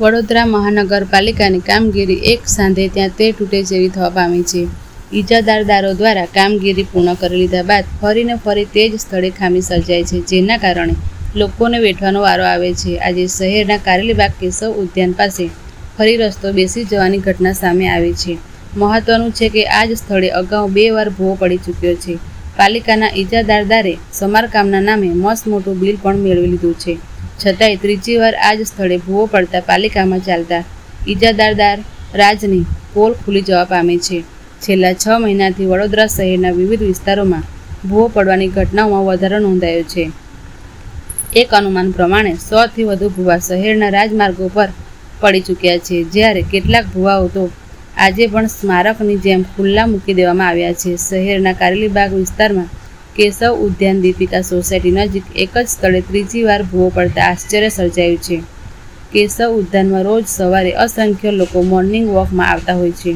વડોદરા મહાનગરપાલિકાની કામગીરી એક સાંધે ત્યાં તે તૂટે જેવી થવા પામી છે. ઈજાદારદારો દ્વારા કામગીરી પૂર્ણ કરી લીધા બાદ ફરીને ફરી તે જ સ્થળે ખામી સર્જાય છે, જેના કારણે લોકોને વેઠવાનો વારો આવે છે. આજે શહેરના કારેલીબાગ કેશવ ઉદ્યાન પાસે ફરી રસ્તો બેસી જવાની ઘટના સામે આવી છે. મહત્વનું છે કે આ જ સ્થળે અગાઉ બે વાર ભૂવો પડી ચૂક્યો છે. પાલિકાના ઇજાદારદારે સમારકામના નામે મસ્ત મોટું બિલ પણ મેળવી લીધું છે. છતાંય ત્રીજી વાર આ જ સ્થળે ભૂવો પડતા પાલિકામાં ચાલતા ઈજાદારદાર રાજની પોલ ખુલી જવા પામે છે. છેલ્લા છ મહિનાથી વડોદરા શહેરના વિવિધ વિસ્તારોમાં ભૂવો પડવાની ઘટનાઓમાં વધારો નોંધાયો છે. એક અનુમાન પ્રમાણે સોથી વધુ ભૂવા શહેરના રાજમાર્ગો પર પડી ચૂક્યા છે. જ્યારે કેટલાક ભૂવાઓ તો આજે પણ સ્મારકની જેમ ખુલ્લા મૂકી દેવામાં આવ્યા છે. શહેરના કારેલીબાગ વિસ્તારમાં કેશવ ઉદ્યાન દીપિકા સોસાયટી નજીક એક જ સ્થળે ત્રીજી વાર ભૂવો પડતા આશ્ચર્ય સર્જાયું છે. કેશવ ઉદ્યાનમાં રોજ સવારે અસંખ્ય લોકો મોર્નિંગ વોકમાં આવતા હોય છે.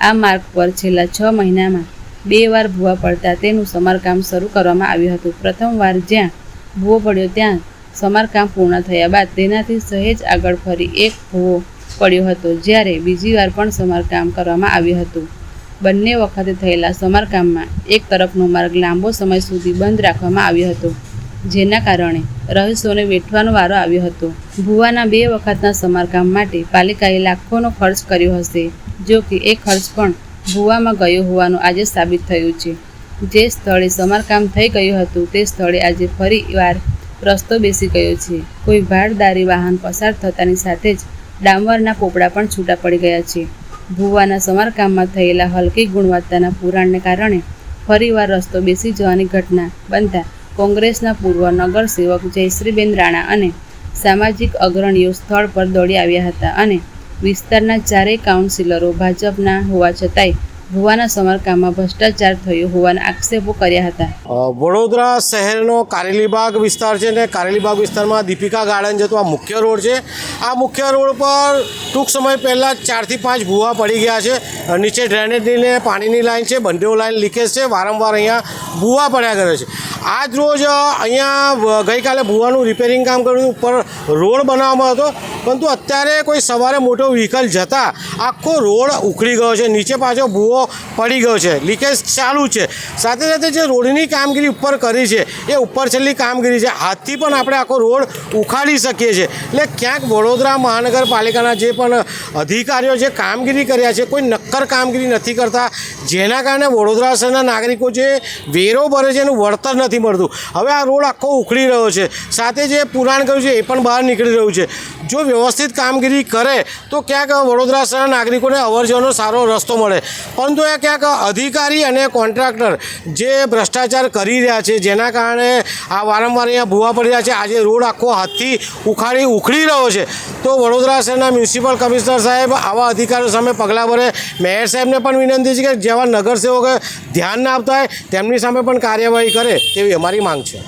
આ માર્ગ પર છેલ્લા છ મહિનામાં બે વાર ભૂવા પડતા તેનું સમારકામ શરૂ કરવામાં આવ્યું હતું. પ્રથમવાર જ્યાં ભૂવો પડ્યો ત્યાં સમારકામ પૂર્ણ થયા બાદ તેનાથી સહેજ આગળ ફરી એક ભૂવો પડ્યો હતો, જ્યારે બીજી વાર પણ સમારકામ કરવામાં આવ્યું હતું. બંને વખતે થયેલા સમારકામમાં એક તરફનો માર્ગ લાંબો સમય સુધી બંધ રાખવામાં આવ્યો હતો, જેના કારણે રહીશોને વેઠવાનો વારો આવ્યો હતો. ભુવાના બે વખતના સમારકામ માટે પાલિકાએ લાખોનો ખર્ચ કર્યો હશે, જો કે એ ખર્ચ પણ ભુવામાં ગયો હોવાનું આજે સાબિત થયું છે. જે સ્થળે સમારકામ થઈ ગયું હતું, તે સ્થળે આજે ફરી વાર રસ્તો બેસી ગયો છે. કોઈ ભાડદારી વાહન પસાર થતાની સાથે જ ડામરના પોપડા પણ છૂટા પડી ગયા છે. ભુવાના સમારકામમાં થયેલા હલકી ગુણવત્તાના પુરાણને કારણે ફરીવાર રસ્તો બેસી જવાની ઘટના બનતા કોંગ્રેસના પૂર્વ નગરસેવક જયશ્રીબેન રાણા અને સામાજિક અગ્રણીઓ સ્થળ પર દોડી આવ્યા હતા અને વિસ્તારના ચારેય કાઉન્સિલરો ભાજપના હોવા છતાંય ભુવાના સમારકામમાં ભ્રષ્ટાચાર થયો હોવાના આક્ષેપો કર્યા હતા. વડોદરા શહેરનો કારેલીબાગ વિસ્તાર છે ને કારેલીબાગ વિસ્તારમાં દીપિકા ગાર્ડન જતો આ મુખ્ય રોડ છે. આ મુખ્ય રોડ પર ટૂંક સમય પહેલાં ચારથી પાંચ ભૂવા પડી ગયા છે. નીચે ડ્રેનેજની ને પાણીની લાઈન છે બંનેઓ લાઈન લીકેજ છે, વારંવાર અહીંયા ભૂવા પડ્યા કરે છે. આજ રોજ અહીંયા ગઈકાલે ભૂવાનું રિપેરિંગ કામ કર્યું ઉપર રોડ બનાવવામાં હતો. પરંતુ અત્યારે કોઈ સવારે મોટો વ્હીકલ જતા આખો રોડ ઉખડી ગયો છે. નીચે પાછો ભૂવો પડી ગયો છે. લીકેજ ચાલુ છે. સાથે સાથે જે રોડની કામગીરી ઉપર કરી છે, એ ઉપર છેલ્લી કામગીરી છે. હાથથી પણ આપણે આખો રોડ ઉખાડી શકીએ છીએ. એટલે ક્યાંક વડોદરા મહાનગરપાલિકાના જે પણ અધિકારીઓ જે કામગીરી કર્યા છે, કોઈ નક્કર કામગીરી નથી કરતા. જેના કારણે વડોદરા શહેરના નાગરિકો જે વેરો ભરે છે એનું વળતર નથી મળતું. હવે આ રોડ આખો ઉખડી રહ્યો છે. સાથે જે પુરાણ કર્યું છે એ પણ બહાર નીકળી રહ્યું છે. જો વ્યવસ્થિત કામગીરી કરે, તો ક્યાંક વડોદરા શહેરના નાગરિકોને અવર જવાનો સારો રસ્તો મળે. પરંતુ એ ક્યાંક અધિકારી અને કોન્ટ્રાક્ટર જે ભ્રષ્ટાચાર કરી રહ્યા છે, જેના કારણે આ વારંવાર અહીંયા ભૂવા પડી રહ્યા છે, આજે રોડ આખો હાથથી ઉખાડી ઉખડી રહ્યો છે. તો વડોદરા શહેરના મ્યુનિસિપલ કમિશનર સાહેબ આવા અધિકારીઓ સામે પગલાં ભરે. મેયર સાહેબને પણ વિનંતી છે કે જેવા નગરસેવકો ધ્યાન ના આપતા હોય, તેમની સામે પણ કાર્યવાહી કરે તેવી અમારી માંગ છે.